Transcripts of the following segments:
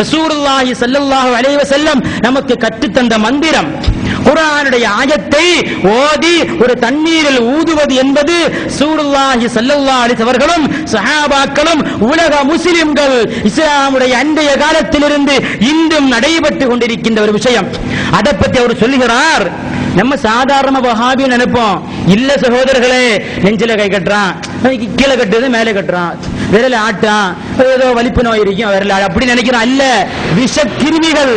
ரசூலுல்லாஹி ஸல்லல்லாஹு அலைஹி வஸல்லம் நமக்கு கற்றுத்தந்த மந்திரம். குரானுடைய ஆயத்தை ஓதி ஒரு தண்ணீரில் ஊதுவது என்பது சூடுல்லாஹி சல்லல்லா அளித்தவர்களும் சஹாபாக்களும் உலக முஸ்லிம்கள் இஸ்லாமுடைய அன்றைய காலத்திலிருந்து இன்றும் நடைபெற்று கொண்டிருக்கின்ற ஒரு விஷயம். அதை பத்தி அவர் சொல்லுகிறார் நம்ம சாதாரண வஹாபின்னு நினைப்போம். இல்ல சகோதரர்களே நெஞ்சில கை கட்டுறான். கீழே கட்டுறது மேலே கட்டுறான். விரல ஆட்டான் ஏதோ வலிப்பு நோய் இருக்கும் விரல அப்படி நினைக்கிறான் அல்ல விஷ கிருமிகள்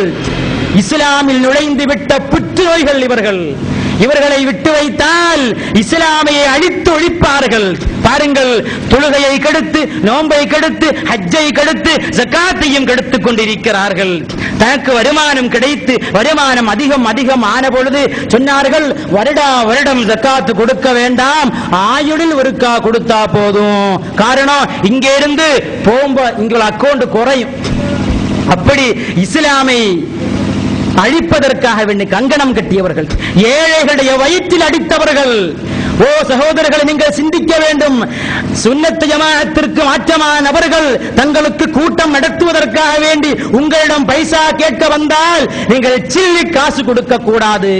இஸ்லாமில் நுழைந்து விட்ட புற்றுநோய்கள் இவர்கள். இவர்களை விட்டு வைத்தால் இஸ்லாமையை அழித்து ஒழிப்பார்கள். பாருங்கள் தொழுகையை கெடுத்து நோன்பை கெடுத்து ஹஜ்ஜை கெடுத்து ஜக்காத்தையும் கெடுத்துக் கொண்டிருக்கிறார்கள். தனக்கு வருமானம் கிடைத்து வருமானம் அதிகம் அதிகம் ஆன பொழுது சொன்னார்கள் வருடா வருடம் ஜக்காத்து கொடுக்க வேண்டாம் ஆயுளில் ஒருக்கா கொடுத்தா போதும். காரணம் இங்கே இருந்து போகும்போ உங்கள் அக்கௌண்ட் குறையும். அப்படி இஸ்லாமை அழிப்பதற்காக வேண்டி கங்கணம் கட்டியவர்கள் ஏழைகளுடைய வயிற்றில் அடித்தவர்கள் ஓ சகோதரர்களை நீங்கள் சிந்திக்க வேண்டும். சுண்ணத்து ஜமாத்திற்கு மாற்றமான நபர்கள் தங்களுக்கு கூட்டம் நடத்துவதற்காக வேண்டி உங்களிடம் பைசா கேட்க வந்தால் நீங்கள் சில்லி காசு கொடுக்க கூடாது.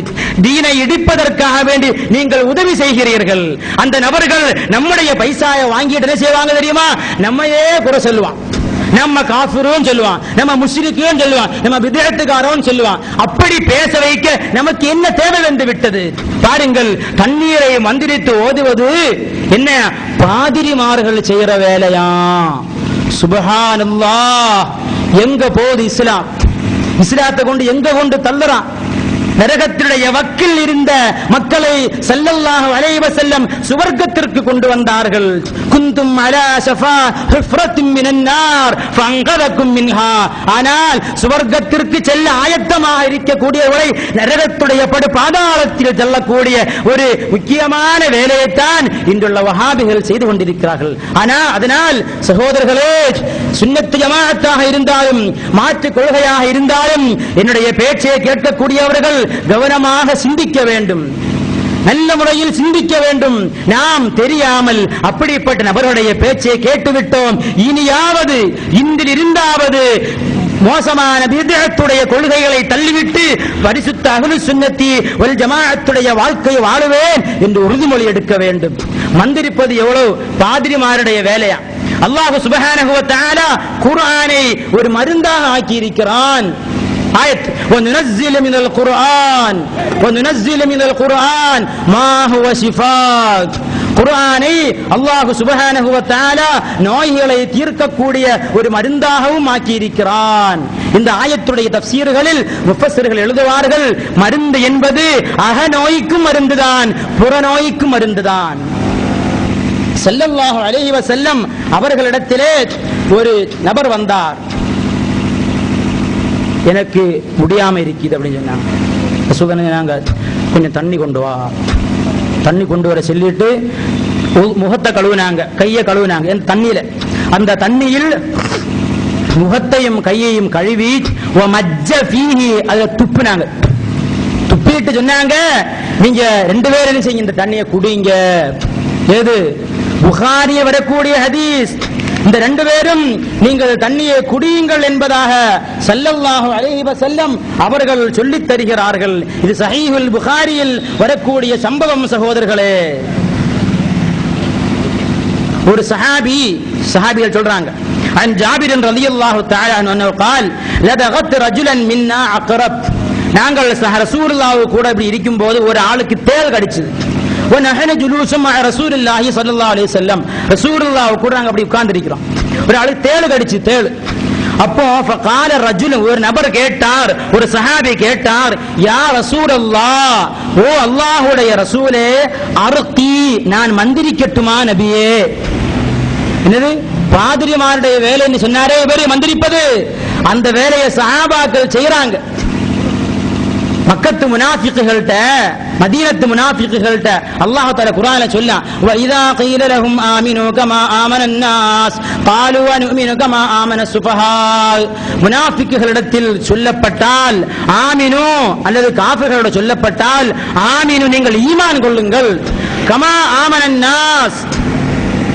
தீனை இடிப்பதற்காக வேண்டி நீங்கள் உதவி செய்கிறீர்கள். அந்த நபர்கள் நம்முடைய பைசாயை வாங்கிட்டு என்ன செய்வாங்க தெரியுமா? நம்மையே குறை சொல்லுவான். நம்ம காஃபிரும் சொல்லுவான் நம்ம முஸ்லிக்கும் சொல்லுவான் நம்ம விதேத்துக்காரன் சொல்லுவான். அப்படி பேச வைக்க நமக்கு என்ன தேவை வந்து விட்டது? பாருங்கள் தண்ணீரை மந்திரித்து ஓதுவது என்ன? பாதிரிமார்கள் செய்யற வேலையா? சுபஹானல்லாஹ். எங்க போகுது இஸ்லாம்? இஸ்லாத்தை கொண்டு எங்க கொண்டு தள்ளுறான்? நரகத்தினுடைய வக்கில் இருந்த மக்களை செல்லல்லாக வளைவ செல்லம் சுவர்க்கத்திற்கு கொண்டு வந்தார்கள். குந்தும் அலா சஃபா ஹுஃப்ரத்தின் மின்ஹா. ஆனால் சுவர்க்கத்திற்கு செல்ல ஆயத்தமாக இருக்கக்கூடியவரை நரகத்துடைய படு பாதாளத்தில் செல்லக்கூடிய ஒரு முக்கியமான வேலையைத்தான் இன்றுள்ள வஹாபிகள் செய்து கொண்டிருக்கிறார்கள். ஆனா அதனால் சகோதரர்களே சுன்னத்து ஜமாத்தாக இருந்தாலும் மாற்று கொள்கையாக இருந்தாலும் என்னுடைய பேச்சை கேட்கக்கூடியவர்கள் கவனமாக சிந்திக்க வேண்டும். நல்ல முறையில் சிந்திக்க வேண்டும். நாம் தெரியாமல் அப்படிப்பட்ட நபருடைய பேச்சை கேட்டுவிட்டோம். இனியாவது இன்றில் இருந்தாவது மோசமான விதத்துடைய கொள்கைகளை தள்ளிவிட்டு பரிசுத்த அகலு சுன்னத்தி ஒரு ஜமாத்துடைய வாழ்க்கையை வாழுவேன் என்று உறுதிமொழி எடுக்க வேண்டும். மந்திரிப்பது எவ்வளவு பாதிரிமாருடைய வேலையா? அல்லாஹு சுபஹானஹு வ குர்ஆனை ஒரு மருந்தாக ஆக்கியிருக்கிறான். இருக்கிறான் آية وننزل من القرآن وننزل من القرآن ما هو شفاء குர்ஆனை அல்லாஹ் சுபஹானஹு வ தஆலா நோய்களை தீர்க்கக்கூடிய ஒரு மருந்தாகவும் ஆக்கியிருக்கிறான் இந்த ஆயத்துடைய தப்சீர்களில் முஃபஸ்ஸிர்கள் எழுதுவார்கள் மருந்து என்பது அகநோய்க்கும் மருந்துதான் புறநோய்க்கும் மருந்துதான் ஸல்லல்லாஹு அலைஹி வஸல்லம் அவர்களிடத்திலே ஒரு நபர் வந்தார் எனக்கு முடியாம இருக்குது அப்படின்னு சொன்னாங்க. சுகன் சொன்னாங்க கொஞ்சம் தண்ணி கொண்டு வா. தண்ணி கொண்டு வர சொல்லிட்டு மு- முகத்தை கழுவுனாங்க. கையை கழுவுனாங்க. இந்த தண்ணியில. அந்த தண்ணியில் முகத்தையும் கையையும் கழுவி அதுல துப்புனாங்க. துப்பிட்டு சொன்னாங்க நீங்க ரெண்டு பேரும் என்ன செய்யுங்க? இந்த தண்ணியை குடிங்க. ஏது? புகாரிய வரக்கூடிய ஹதீஸ். இந்த ரெண்டு பேரும் நீங்கள் தண்ணியை குடியுங்கள் என்பதாக ஸல்லல்லாஹு அலைஹி வஸல்லம் அவர்கள் சொல்லித் தருகிறார்கள் இது சஹீஹுல் புகாரியில் வரக்கூடிய சம்பவம் சகோதரர்களே ஒரு சஹாபி சஹாபிகள் சொல்றாங்க عن جابر رضي الله تعالى عنه انه قال لدغت رجلا منا عقرب நாங்கள் சஹ ரசூலுல்லாஹ் கூட இப்படி இருக்கும்போது ஒரு ஆளுக்கு தேள் கடிச்சது ونحن جلوس مع رسول الله صلى الله عليه وسلم رسول الله கூட நாங்க அப்படி உட்கார்ந்து இருக்கிறோம் ஒரு ஆளுக்கு தேள் கடிச்சு தேள் அப்போ فقال رجل ஒரு நபர் கேட்டார் ஒரு சஹாபி கேட்டார் யா ரசூலல்லாஹ் ஓ அல்லாஹ்வுடைய ரசூலே அர்கி நான் மந்திரிக்கட்டுமா நபியே என்னது பாதிரிமாருடைய வேலைன்னு சொன்னாரே இவரு மந்திரிப்பது அந்த வேலையை சஹாபாக்கள் செய்யறாங்க மக்கத்து முனாஃபிக்குகள்ட்ட மதீனத்து முனாஃபிக்குகள்ட்ட அல்லாஹ் தஆலா குர்ஆன்ல சொல்ல வ இதா قيل لهم آمنوا كما آمن الناس قالوا ونؤمن كما آمن السفهاء முனாஃபிக்குகளிடத்தில் சொல்லப்பட்டால் ஆமினு அல்லது காஃபிர்களோட சொல்லப்பட்டால் ஆமினு நீங்கள் ஈமான் கொள்ளுங்கள் கமா ஆமனன் நாஸ்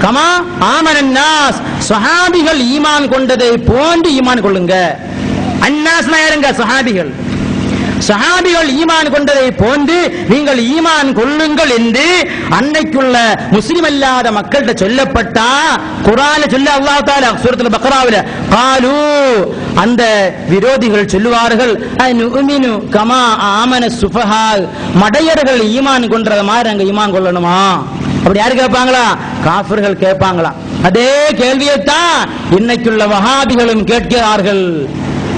கமா ஆமனன்னாஸ் சஹாபிகள் ஈமான் கொண்டதை போன்று ஈமான் கொள்ளுங்க அன்னாஸ் யாருங்க சஹாபிகள் சஹாபிகள் ஈமான் கொண்டதை போன்று நீங்கள் ஈமான் கொள்ளுங்கள் என்று அன்னைக்குள்ள முஸ்லிம் அல்லாத மக்கள்கிட்ட சொல்லப்பட்டா குரான சொல்ல அல்லாஹ் தாலா சூரத்துல பக்ராவில காலு அந்த விரோதிகள் சொல்லுவார்கள் அனுமினு கமா ஆமன சுபஹா மடையர்கள் ஈமான் கொண்டத மாதிரி நாங்க ஈமான் கொள்ளணுமா? அப்படி யாரு கேட்பாங்களா? காஃபர்கள் கேட்பாங்களா? அதே கேள்வியைத்தான் இன்னைக்குள்ள வஹாபிகளும் கேட்கிறார்கள்.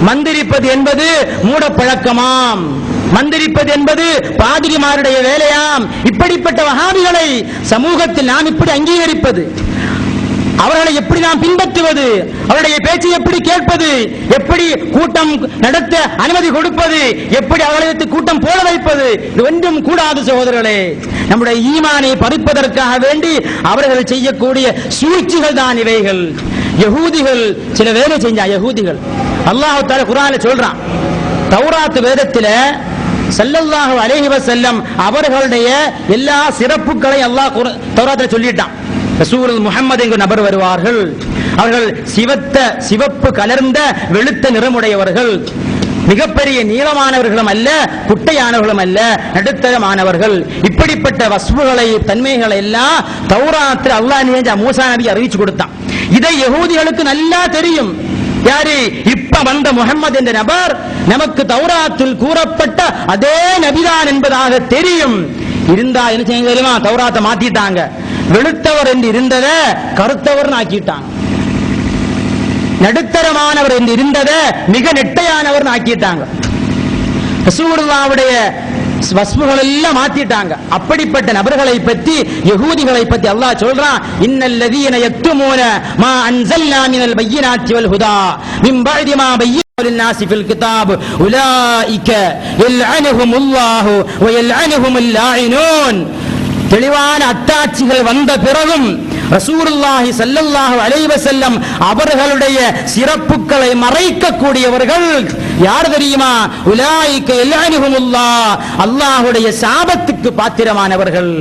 மந்திரிப்பது என்பது மூடப்பழக்கமாம். மந்திரிப்பது என்பது பாதிரிமாருடைய வேலையாம். இப்படிப்பட்ட வகாபிகளை சமூகத்தில் நாம் இப்படி அங்கீகரிப்பது. அவர்களை எப்படி நாம் பின்பற்றுவது? அவருடைய பேச்சை எப்படி கேட்பது? எப்படி கூட்டம் நடத்த அனுமதி கொடுப்பது? எப்படி அவர்களுக்கு கூட்டம் போட வைப்பது? இது ஒன்றும் கூடாது சகோதரர்களே. நம்முடைய ஈமானை பறிப்பதற்காக வேண்டி அவர்கள் செய்யக்கூடிய சூழ்ச்சிகள் தான் இவைகள். யகூதிகள் சில வேலை செஞ்சா யகூதிகள். அல்லாஹால குரான சொல்றான் தௌராத்து வேதத்துல செல்லல்லாஹு அலைஹி செல்லம் அவர்களுடைய எல்லா சிறப்புகளையும் அல்லாஹ் குர- தௌராத்துல சொல்லிட்டான். ரசூல் முகமது என்கிற நபர் வருவார்கள். அவர்கள் சிவத்த சிவப்பு கலர்ந்த வெளுத்த நிறமுடையவர்கள். மிகப்பெரிய நீளமானவர்களும் அல்ல குட்டையானவர்களும் அல்ல நடுத்தரமானவர்கள். இப்படிப்பட்ட வஸ்புகளை தன்மைகளை எல்லாம் தௌராத்தில் அல்லாஹ் நினைஞ்ச மூசா நபி அறிவிச்சு கொடுத்தான். இதை யகூதிகளுக்கு நல்லா தெரியும். யாரு? இப்ப வந்த முகமது என்ற நபர் நமக்கு தௌராத்தில் கூறப்பட்ட அதே நபிதான் என்பதாக தெரியும். இருந்தா என்ன செய்ய தெரியுமா? தௌராத்தை மாத்திட்டாங்க. வெளுத்தவர் என்று இருந்தத கருத்தவர் ஆக்கிட்டாங்க. நடுத்தரமானவர் என்று இருந்தத மிக நெட்டையானவர் ஆக்கிட்டாங்க. ரசூலுல்லாவுடைய வஸ்முகள் எல்லாம் மாத்திட்டாங்க அப்படிப்பட்ட நபர்களை பற்றி யகூதிகளை பற்றி அல்லாஹ் சொல்றான் இன்னல் லதீன யக்துமூன மா அன்ஸல்னா மினல் பையினாத்தி வல் ஹுதா மின் பஅதி மா பையன للناس في الكتاب أولئك يلعنهم الله ويلعنهم اللاعنون தெளிவான அத்தாட்சிகள் வந்த பிறகும் ரசூலுல்லாஹி ஸல்லல்லாஹு அலைஹி வஸல்லம் அவர்களுடைய சிறப்புகளை மறைக்கக்கூடியவர்கள் யார் தெரியுமா? உலாயிக்க எல்லானிஹுமுல்லாஹ் அல்லாஹுடைய சாபத்துக்கு பாத்திரமானவர்கள்.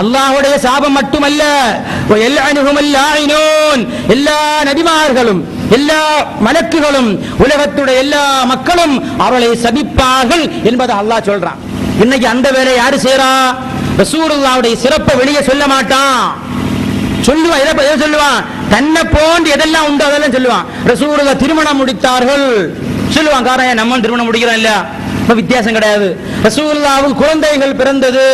அல்லாஹுடைய சாபம் மட்டுமல்ல. எல்லா நபிமார்களும் எல்லா மலக்குகளும் உலகத்துடைய எல்லா மக்களும் அவளை சபிப்பார்கள் என்பதை அல்லாஹ் சொல்றான். இன்னைக்கு அந்த வேலை யாரு செய்யறா ரசூருல்லாவுடைய சிறப்பை வெளியே சொல்ல மாட்டான். சொல்லுவான் எதை சொல்லுவான் தன்னை போன்று எதெல்லாம் உண்டு அதெல்லாம் சொல்லுவான். ரசூருல்லா திருமணம் முடித்தார்கள். சொல்லுவான் காரணம் நம்ம திருமணம் முடிக்கிறோம் இல்ல இப்ப வித்தியாசம் கிடையாது. ரசூல்லாவுக்கு குழந்தைகள் பிறந்தது.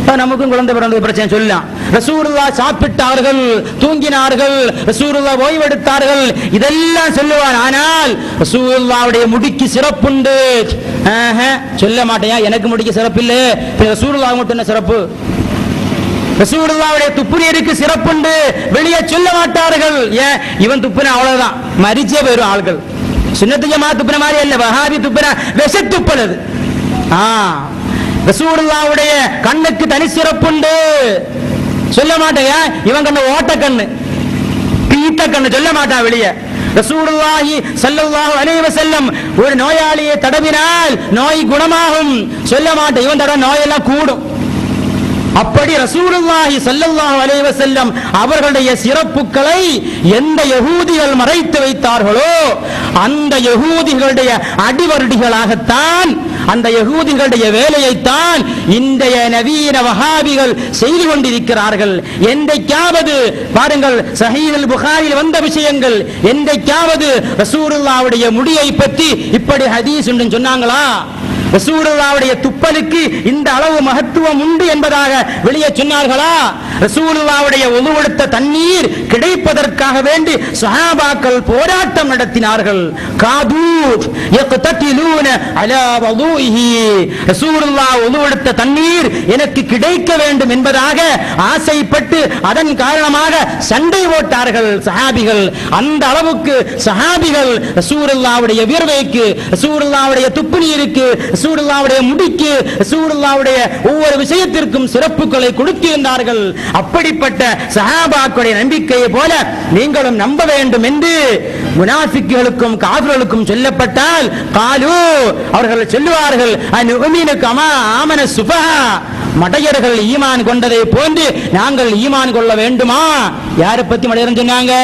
இப்போ நமக்கும் குழந்தை பிறந்தது பிரச்சனை சொல்லலாம். ரசூர்லா சாப்பிட்டார்கள் தூங்கினார்கள் ரசூர்லா ஓய்வெடுத்தார்கள். இதெல்லாம் சொல்லுவான் ஆனால் ரசூலுல்லாவுடைய முடிக்கு சிறப்புண்டு. சொல்ல மாட்டேன். எனக்கு முடிக்கு சிறப்பு இல்லை ரசூலுல்லா மட்டும் என்ன சிறப்பு? ரசூலுல்லாவுடைய துப்புநீருக்கு சிறப்புண்டு. வெளியே சொல்ல மாட்டார்கள். ஏன்? இவன் துப்புன அவ்வளவுதான். மரிச்சே போயிடும் ஆள்கள். சுன்னத்து ஜமா துப்புன மாதிரி அல்ல வஹாபி துப்புன விஷ துப்புனது ஆ ரசூலுல்லாவுடைய கண்ணுக்கு தனி சிறப்புண்டு சொல்ல மாட்டேங்க இவன் கண்ணு ஓட்ட கண்ணு பீத்த கண்ணு சொல்ல மாட்டான் வெளியே ரசூலுல்லாஹி சல்லல்லாஹு அலைஹி வஸல்லம் ஒரு நோயாளியை தடவினால் நோய் குணமாகும் சொல்ல மாட்டேன் இவன் தட நோயெல்லாம் கூடும் அப்படி ரசூலுல்லாஹி சல்லல்லாஹு அலைஹி வஸல்லம் அவர்களுடைய சிறப்புகளை எந்த யகூதிகள் மறைத்து வைத்தார்களோ அந்த யகூதிகளுடைய அடிவருடிகளாகத்தான் அந்த யகூதிகளுடைய வேலையைத்தான் இன்றைய நவீன வஹாபிகள் செய்து கொண்டிருக்கிறார்கள். என்றைக்காவது பாருங்கள் சஹீல் புகாரில் வந்த விஷயங்கள் என்றைக்காவது ரசூலுல்லாவுடைய முடியை பற்றி இப்படி ஹதீஸ் சொன்னாங்களா? ரசூலுல்லாவுடைய துப்பலுக்கு இந்த அளவு மகத்துவம் உண்டு என்பதாக வெளியே சொன்னார்களா? ரசூலுல்லாவுடைய உழுவெடுத்த தண்ணீர் கிடைப்பதற்காக வேண்டி சஹாபாக்கள் போராட்டம் நடத்தினார்கள். காது யக்ததிலூன அலா வதுஇஹி. ரசூலுல்லாஹ் உழுவெடுத்த தண்ணீர் எனக்கு கிடைக்க வேண்டும் என்பதாக ஆசைப்பட்டு அதன் காரணமாக சண்டை போட்டார்கள் சஹாபிகள். அந்த அளவுக்கு சஹாபிகள் ரசூலுல்லாவுடைய வியர்வைக்கு ரசூலுல்லாவுடைய துப்பு நீருக்கு ரசூலுல்லாவுடைய முடிக்கு ரசூலுல்லாவுடைய ஒவ்வொரு விஷயத்திற்கும் சிறப்புகளை கொடுத்திருந்தார்கள் அப்படிப்பட்ட சஹாபாக்களுடைய நம்பிக்கையை போல நீங்களும் நம்ப வேண்டும் என்று முனாஃபிக்குகளுக்கும் காதலுக்கும் சொல்லப்பட்டால் காலு அவர்கள் சொல்லுவார்கள் அனுமீனுக்கமா ஆமன சுபஹா. மடையர்கள் ஈமான் கொண்டதை போன்று நாங்கள் ஈமான் கொள்ள வேண்டுமா? யாரை பத்தி மடையர் சொன்னாங்க?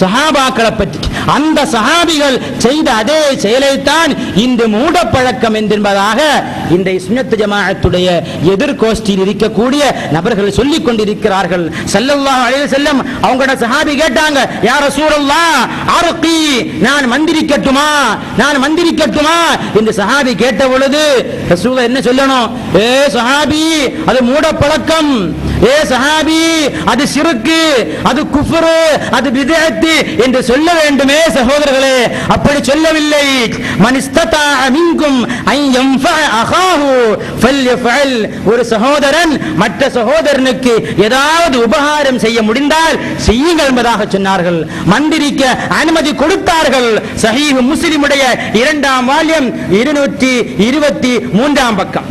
சஹாபாக்களை பற்றி அந்த சஹாபிகள் செய்த அதே செயலைத்தான் இந்த மூடப்பழக்கம் என்பதாக இந்த சுன்னத்து ஜமாத்துடைய எதிர்கோஷ்டியில் இருக்கக்கூடிய நபர்கள் சொல்லிக் கொண்டிருக்கிறார்கள். செல்லல்லா அலைஹி செல்லம் அவங்களோட சஹாபி கேட்டாங்க யா சூழல்லா அர்கி நான் மந்திரிக்கட்டுமா? நான் மந்திரிக்கட்டுமா? என்று சஹாபி கேட்ட பொழுது என்ன சொல்லணும்? ஏ சஹாபி அது மூடப்பழக்கம். ஏ சஹாபி அது சிறுக்கு அது குஃபரு அது விதத்து என்று சொல்ல வேண்டுமே சகோதரர்களே. அப்படி சொல்லவில்லை. மனிஸ்ததா அமிங்கும் மின்கும் அன் அகாஹு ஃபல்யஃபல் ஒரு சகோதரன் மற்ற சகோதரனுக்கு ஏதாவது உபகாரம் செய்ய முடிந்தால் செய்யுங்கள் என்பதாக சொன்னார்கள். மந்திரிக்க அனுமதி கொடுத்தார்கள். சஹீஹ் முஸ்லிமுடைய இரண்டாம் வால்யம் இருநூற்றி இருபத்தி மூன்றாம் பக்கம்.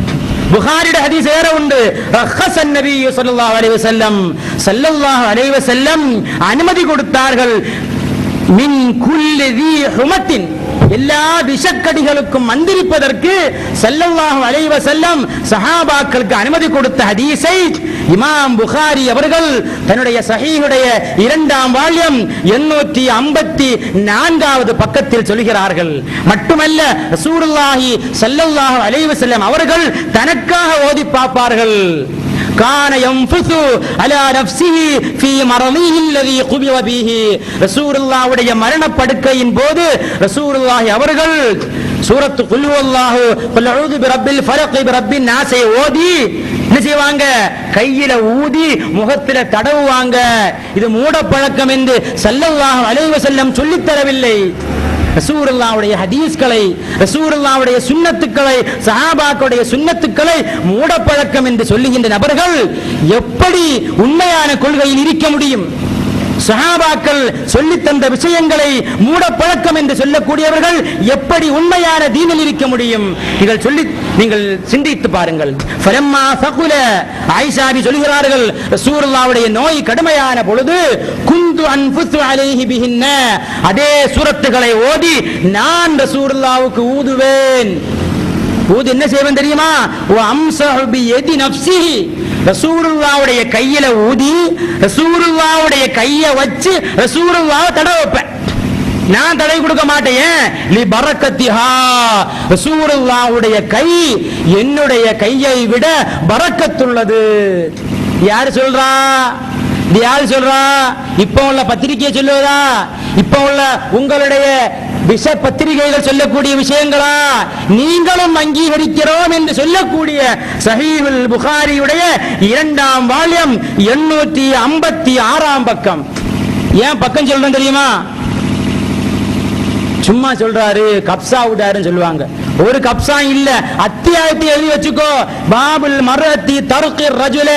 புகாரிட ஹதீஸ் வேற உண்டு ரஹஸன் நபி ஸல்லல்லாஹு அலைஹி வஸல்லம் எல்லா விஷக்கடிகளுக்கும் மந்திரிப்பதற்கு செல்லல்லாஹ் வளைவ செல்லம் சஹாபாக்களுக்கு அனுமதி கொடுத்த ஹதீஸை இமாம் புகாரி அவர்கள் தன்னுடைய சஹீனுடைய இரண்டாம் வால்யம் எண்ணூற்றி ஐம்பத்தி நான்காவது பக்கத்தில் சொல்கிறார்கள். மட்டுமல்ல ரசூலுல்லாஹி செல்லல்லாஹ் அலைஹி செல்லம் அவர்கள் தனக்காக ஓதி பார்ப்பார்கள். கான யன்ஃபுசு அலா நஃப்ஸிஹி ஃபீ மரலிஹி அல்லதி குபிவ பீஹி. ரசூலுல்லாஹ்வுடைய மரண படுக்கையின் போது ரசூலுல்லாஹி அவர்கள் சூரத்து குல் ஹுவல்லாஹு குல் அஊது பிரப்பில் ஃபலக் பிரப்பின் நாஸை ஓதி என்ன செய்வாங்க? கையில ஊதி முகத்தில தடவுவாங்க. இது மூட பழக்கம் என்று ஸல்லல்லாஹு அலைஹி வஸல்லம் சொல்லித் தரவில்லை. ரசூரல்லாவுடைய ஹதீஸ்களை ரசூரல்லாவுடைய சுன்னத்துக்களை சஹாபாக்களுடைய சுன்னத்துக்களை மூடப்பழக்கம் என்று சொல்லுகின்ற நபர்கள் எப்படி உண்மையான கொள்கையில் இருக்க முடியும்? சஹாபாக்கள் சொல்லித் தந்த விஷயங்களை மூடப்பழக்கம் என்று சொல்லக்கூடியவர்கள் எப்படி உண்மையான தீனில் இருக்க முடியும்? நீங்கள் சொல்லி நீங்கள் சிந்தித்து பாருங்கள். ஃபலம்மா சகுல. சொல்கிறார்கள் சூரல்லாவுடைய நோய் கடுமையான பொழுது குந்து அன்புத்து அலேஹி பிஹின்ன. அதே சூரத்துகளை ஓதி நான் ரசூலுல்லாவுக்கு ஊதுவேன். ஊது என்ன செய்வேன் தெரியுமா? ஓ அம்சஹு ரசூருல்லாவுடைய கையில ஊதி ரசூருல்லாவுடைய கைய வச்சு ரசூலுல்லாவை தட வைப்பேன். நான் தடை கொடுக்க மாட்டேன். நீ பரக்கத்திஹா. ரசூருல்லாவுடைய கை என்னுடைய கையை விட பரக்கத்துள்ளது. யார் சொல்றா? இது யாரு சொல்றா? இப்ப உள்ள பத்திரிகையை சொல்லுவதா? இப்ப உள்ள உங்களுடைய விஷ பத்திரிகைகள் சொல்லக்கூடிய விஷயங்களா? நீங்களும் அங்கீகரிக்கிறோம் என்று சொல்லக்கூடிய சஹீவில் புகாரியுடைய இரண்டாம் வால்யம் எண்ணூத்தி ஐம்பத்தி ஆறாம் பக்கம். ஏன் பக்கம் சொல்றேன் தெரியுமா? சும்மா சொல்றாரு கப்சா விட்டாருன்னு சொல்லுவாங்க. ஒரு கப்சா இல்ல. அத்தியாயத்தை எழுதி வச்சுக்கோ. பாபுல் மரத்தி தருக்கு ரஜுல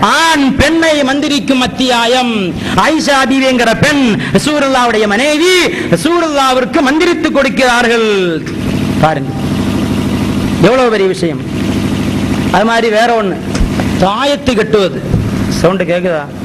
ஆண் பெண்ணை மந்திரிக்கும் அத்தியாயம். ஐஷா பீவிங்கிற பெண் சூரல்லாவுடைய மனைவி சூரல்லாவிற்கு மந்திரித்து கொடுக்கிறார்கள். பாருங்க. எவ்வளவு பெரிய விஷயம். அது மாதிரி வேற ஒண்ணு. தாயத்து கட்டுவது. சவுண்டு கேக்குதா?